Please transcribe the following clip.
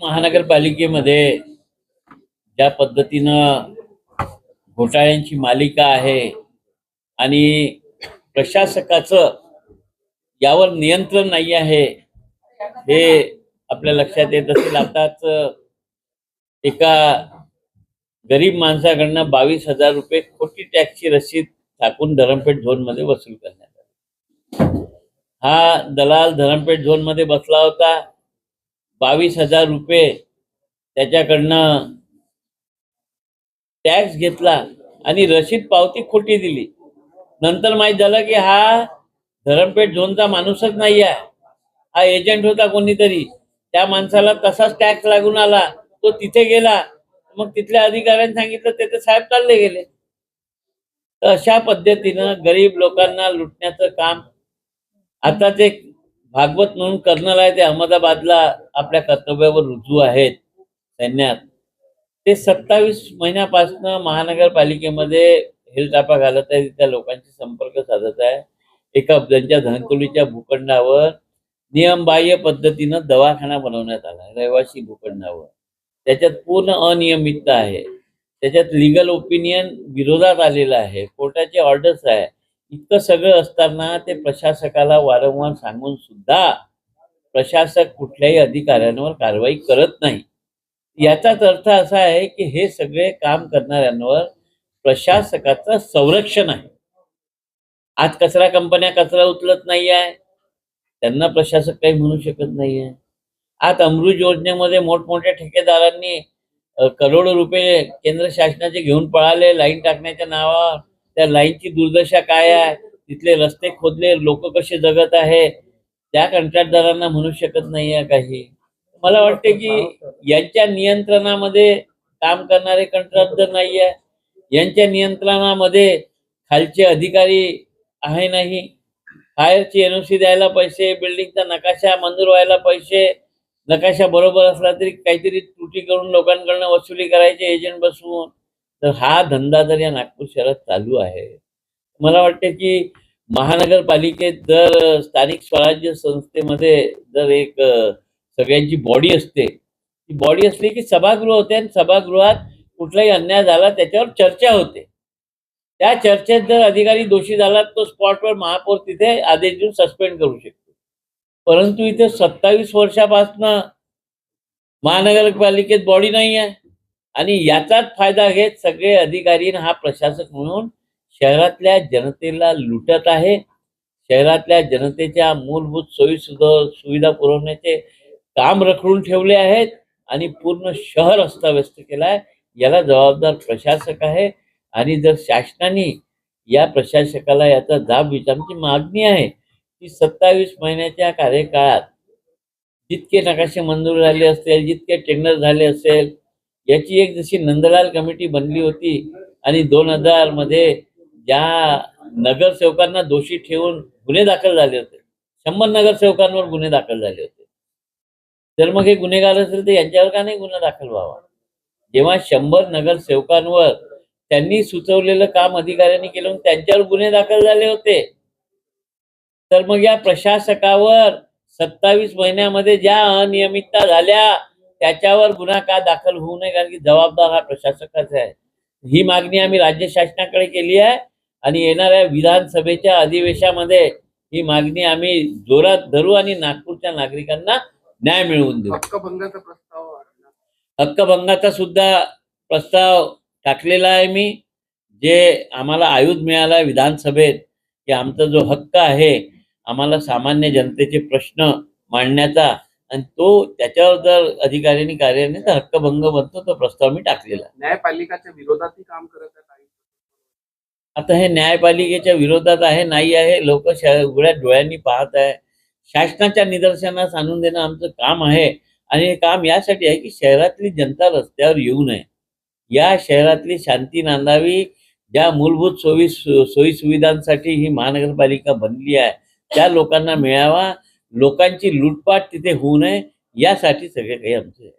महानगरपालिकेमध्ये ज्या पद्धतीनं घोटाळ्यांची मालिका आहे आणि प्रशासकाचं यावर नियंत्रण नाही आहे हे आपल्या लक्षात येत असेल. आताच एका गरीब माणसाकडनं बावीस हजार रुपये खोटी टॅक्सची रसीद टाकून धरमपेठ झोनमध्ये वसूल करण्यात आली. हा दलाल धरमपेठ झोनमध्ये बसला होता. बावीस हजार रुपये त्याच्याकडनं टॅक्स घेतला आणि रशीद पावती खोटी दिली. नंतर माहीत झालं की हा धरमपेठ झोनचा माणूसच नाही आहे. हा एजंट होता कोणीतरी. त्या माणसाला तसाच टॅक्स लागून आला. तो तिथे गेला. मग तिथल्या अधिकाऱ्यांनी सांगितलं ते तर साहेब चालले गेले. तर अशा पद्धतीनं गरीब लोकांना लुटण्याचं काम आता ते भागवत म्हणून कर्नल आहे ते अहमदाबादला आपल्या कर्तव्यावर रुजू आहेत सैन्यात. ते सत्तावीस महिन्यापासून महानगरपालिकेमध्ये हेलटापा घालत आहे त्या लोकांशी संपर्क साधत आहे. एका त्यांच्या धनकोलीच्या भूखंडावर नियमबाह्य पद्धतीनं दवाखाना बनवण्यात आला रहिवासी भूखंडावर. त्याच्यात पूर्ण अनियमितता आहे. त्याच्यात लिगल ओपिनियन विरोधात आलेलं आहे. कोर्टाचे ऑर्डर्स आहे. इतकं सगळं असताना ते प्रशासकाला वारंवार सांगून सुद्धा प्रशासक कुठल्याही अधिकाऱ्यांवर कारवाई करत नाही. याचाच अर्थ असा आहे की हे सगळे काम करणाऱ्यांवर प्रशासकाचं संरक्षण आहे. आज कचरा कंपन्या कचरा उचलत नाही आहे त्यांना प्रशासक काही म्हणू शकत नाही आहे आज अमृत योजनेमध्ये मोठमोठ्या ठेकेदारांनी करोडो रुपये केंद्र शासनाचे घेऊन पळाले लाईन टाकण्याच्या नावावर. त्या लाईनची दुर्दशा काय आहे? तिथले रस्ते खोदले लोक कसे जगत आहे? त्या कंत्राटदारांना म्हणू शकत नाही आहे काही. मला वाटते की यांच्या नियंत्रणामध्ये काम करणारे कंत्राटदार नाही आहे यांच्या नियंत्रणामध्ये खालचे अधिकारी आहे नाही. फायरची एनओसी द्यायला पैसे बिल्डिंगचा नकाशा मंजूर व्हायला पैसे नकाशा बरोबर असला तरी काहीतरी त्रुटी करून लोकांकडनं वसुली करायचे एजंट बसवून. तर हा धंदा जर या नागपूर शहरात चालू आहे मला वाटते की महानगरपालिकेत जर स्थानिक स्वराज्य संस्थेमध्ये जर एक सगळ्यांची बॉडी असते ती बॉडी असली की सभागृह होते आणि सभागृहात कुठलाही अन्याय झाला त्याच्यावर चर्चा होते. त्या चर्चेत जर अधिकारी दोषी झाला तो स्पॉटवर महापौर तिथे आदेश देऊन सस्पेंड करू शकतो. परंतु इथे सत्तावीस वर्षापासनं महानगरपालिकेत बॉडी नाही आहे आणि याचाच फायदा घेत सगळे अधिकारी हा प्रशासक म्हणून शहरातल्या जनतेला लुटत आहे. शहरातल्या जनतेच्या मूलभूत सोयी सुविधा पुरवण्याचे काम रखडून ठेवले आहेत आणि पूर्ण शहर अस्ताव्यस्त केला आहे याला जबाबदार प्रशासक आहे. आणि जर शासनाने या प्रशासकाला याचा जाब विचारची मागणी आहे की सत्तावीस महिन्याच्या कार्यकाळात जितके नकाशे मंजूर झाले असतील जितके टेंडर झाले असेल याची एक जशी नंदलाल कमिटी बनली होती आणि दोन हजारमध्ये ज्या नगरसेवकांना दोषी ठेवून गुन्हे दाखल झाले होते शंभर नगरसेवकांवर गुन्हे दाखल झाले होते. जर मग हे गुन्हेगार असेल तर यांच्यावर का नाही गुन्हा दाखल व्हावा? जेव्हा शंभर नगरसेवकांवर त्यांनी सुचवलेलं काम अधिकाऱ्यांनी केलं त्यांच्यावर गुन्हे दाखल झाले होते तर मग या प्रशासकावर सत्तावीस महिन्यामध्ये ज्या अनियमितता झाल्या त्याच्यावर गुन्हा का दाखल होऊ नये? कारण की जबाबदार हा प्रशासकाच आहे. ही मागणी आम्ही राज्य शासनाकडे केली आहे आणि येणाऱ्या विधानसभेच्या अधिवेशनामध्ये ही मागणी आम्ही जोरात धरू आणि नागपूरच्या नागरिकांना न्याय मिळवून देऊ. हक्कभंगाचा प्रस्ताव हक्कभंगाचा सुद्धा प्रस्ताव टाकलेला आहे मी. जे आम्हाला आयुध मिळाला विधानसभेत की आमचा जो हक्क आहे आम्हाला सामान्य जनतेचे प्रश्न मांडण्याचा आणि तो त्याच्यावर जर अधिकाऱ्यांनी कार्याने तर हक्कभंग बनतो तो प्रस्ताव मी टाकलेला. न्यायपालिकाच्या विरोधातही काम करत आहे आता हे न्यायपालिकेच्या विरोधात आहे नाही आहे लोक उघड्या डोळ्यांनी पाहत आहे. शासनाच्या निदर्शनास आणून देणं आमचं काम आहे. आणि हे काम यासाठी आहे की शहरातली जनता रस्त्यावर येऊ नये. या शहरातली शांती नांदावी. ज्या मूलभूत सोयी सोयी सुविधांसाठी ही महानगरपालिका बनली आहे त्या लोकांना मिळावा. लोकांची लूटपाट तिथे होऊ नये यासाठी सगळे काही आमचे